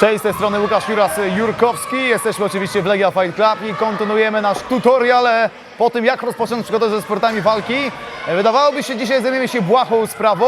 Cześć, z tej strony Łukasz Juras-Jurkowski. Jesteśmy oczywiście w Legia Fight Club i kontynuujemy nasz tutorial po tym, jak rozpocząć przygodę ze sportami walki. Wydawałoby się, dzisiaj zajmiemy się błahą sprawą,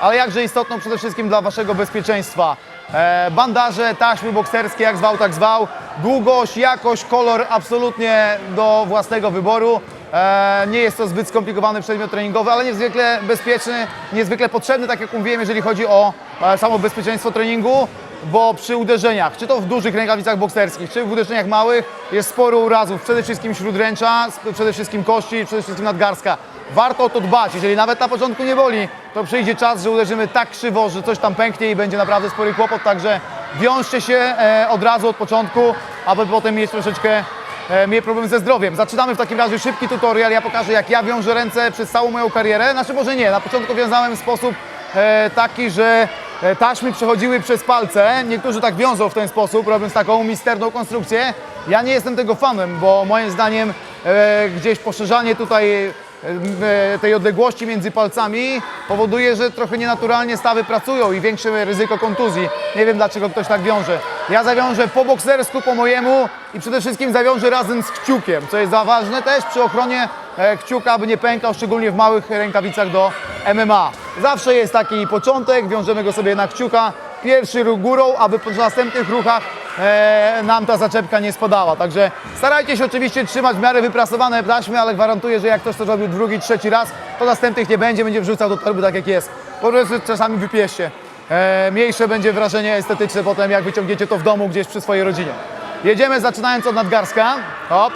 ale jakże istotną przede wszystkim dla Waszego bezpieczeństwa. E, Bandaże, taśmy bokserskie, jak zwał, tak zwał. Długość, jakość, kolor absolutnie do własnego wyboru. E, Nie jest to zbyt skomplikowany przedmiot treningowy, ale niezwykle bezpieczny, niezwykle potrzebny, tak jak mówiłem, jeżeli chodzi o e, samo bezpieczeństwo treningu bo przy uderzeniach, czy to w dużych rękawicach bokserskich, czy w uderzeniach małych, jest sporo urazów, przede wszystkim śródręcza, przede wszystkim kości, przede wszystkim nadgarstka. Warto o to dbać, jeżeli nawet na początku nie boli, to przyjdzie czas, że uderzymy tak krzywo, że coś tam pęknie i będzie naprawdę spory kłopot, także wiążcie się e, od razu od początku, aby potem mieć troszeczkę e, mieć problem ze zdrowiem. Zaczynamy w takim razie szybki tutorial, ja pokażę jak ja wiążę ręce przez całą moją karierę, znaczy może nie, na początku wiązałem w sposób e, taki, że taśmy przechodziły przez palce. Niektórzy tak wiążą w ten sposób, robiąc taką misterną konstrukcję. Ja nie jestem tego fanem, bo moim zdaniem e, gdzieś poszerzanie tutaj e, e, tej odległości między palcami powoduje, że trochę nienaturalnie stawy pracują i większe ryzyko kontuzji. Nie wiem dlaczego ktoś tak wiąże. Ja zawiążę po boksersku, po mojemu i przede wszystkim zawiążę razem z kciukiem, co jest za ważne też przy ochronie e, kciuka, aby nie pękał, szczególnie w małych rękawicach do MMA. Zawsze jest taki początek, wiążemy go sobie na kciuka, pierwszy ruch górą, aby po następnych ruchach e, nam ta zaczepka nie spadała. Także starajcie się oczywiście trzymać w miarę wyprasowane taśmy, ale gwarantuję, że jak ktoś to zrobił drugi, trzeci raz, to następnych nie będzie, będzie wrzucał do torby tak jak jest. Po prostu czasami wypieście. E, mniejsze będzie wrażenie estetyczne potem, jak wyciągniecie to w domu gdzieś przy swojej rodzinie. Jedziemy zaczynając od nadgarstka. Hop.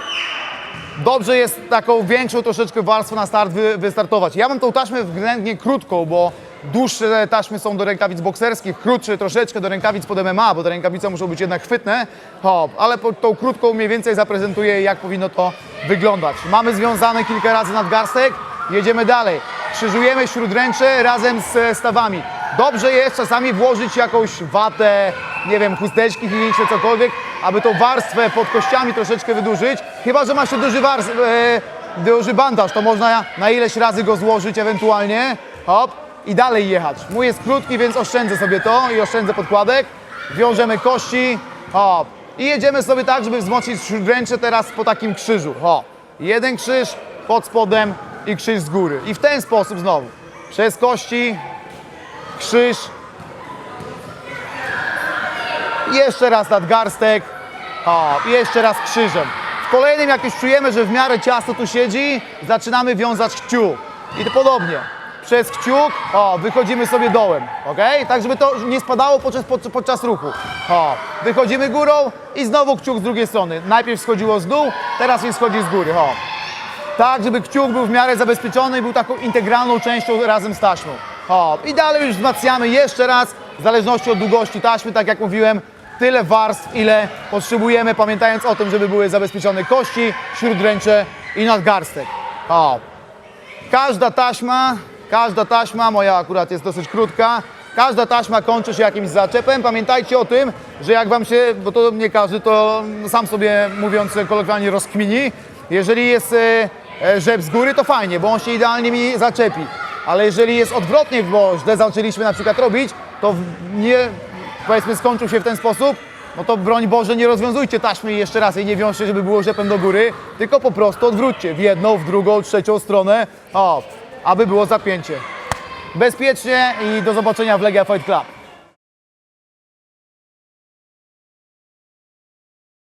Dobrze jest taką większą troszeczkę warstwę na start wy, wystartować. Ja mam tą taśmę względnie krótką, bo dłuższe taśmy są do rękawic bokserskich, krótsze troszeczkę do rękawic pod MMA, bo te rękawice muszą być jednak chwytne. Hop, ale pod tą krótką mniej więcej zaprezentuję, jak powinno to wyglądać. Mamy związane kilka razy nadgarstek, jedziemy dalej. Krzyżujemy śródręcze razem z stawami. Dobrze jest czasami włożyć jakąś watę, nie wiem, chusteczki higieniczne, cokolwiek, aby tą warstwę pod kościami troszeczkę wydłużyć. Chyba, że ma się duży, e, duży bandaż, to można na ileś razy go złożyć ewentualnie. Hop. I dalej jechać. Mój jest krótki, więc oszczędzę sobie to i oszczędzę podkładek. Wiążemy kości. Hop. I jedziemy sobie tak, żeby wzmocnić śródręcze teraz po takim krzyżu. Hop. Jeden krzyż pod spodem i krzyż z góry. I w ten sposób znowu. Przez kości, krzyż, jeszcze raz nadgarstek, o, jeszcze raz krzyżem. W kolejnym, jak już czujemy, że w miarę ciasto tu siedzi, zaczynamy wiązać kciuk. I podobnie. Przez kciuk, o, wychodzimy sobie dołem, ok? Tak, żeby to nie spadało podczas, pod, podczas ruchu. O, wychodzimy górą i znowu kciuk z drugiej strony. Najpierw schodziło z dół, teraz nie schodzi z góry, o. Tak, żeby kciuk był w miarę zabezpieczony i był taką integralną częścią razem z taśmą. Hop. I dalej już wzmacniamy jeszcze raz, w zależności od długości taśmy, tak jak mówiłem, tyle warstw, ile potrzebujemy, pamiętając o tym, żeby były zabezpieczone kości, śródręcze i nadgarstek. Hop. Każda taśma, każda taśma, moja akurat jest dosyć krótka, każda taśma kończy się jakimś zaczepem. Pamiętajcie o tym, że jak wam się, bo to nie każdy, to sam sobie mówiąc kolokwialnie rozkmini, jeżeli jest e, e, rzep z góry, to fajnie, bo on się idealnie mi zaczepi. Ale jeżeli jest odwrotnie, bo źle zaczęliśmy na przykład robić, to nie, powiedzmy skończył się w ten sposób, no to broń Boże nie rozwiązujcie taśmy i jeszcze raz jej nie wiążcie, żeby było rzepem do góry, tylko po prostu odwróćcie w jedną, w drugą, trzecią stronę, o, aby było zapięcie. Bezpiecznie i do zobaczenia w Legia Fight Club.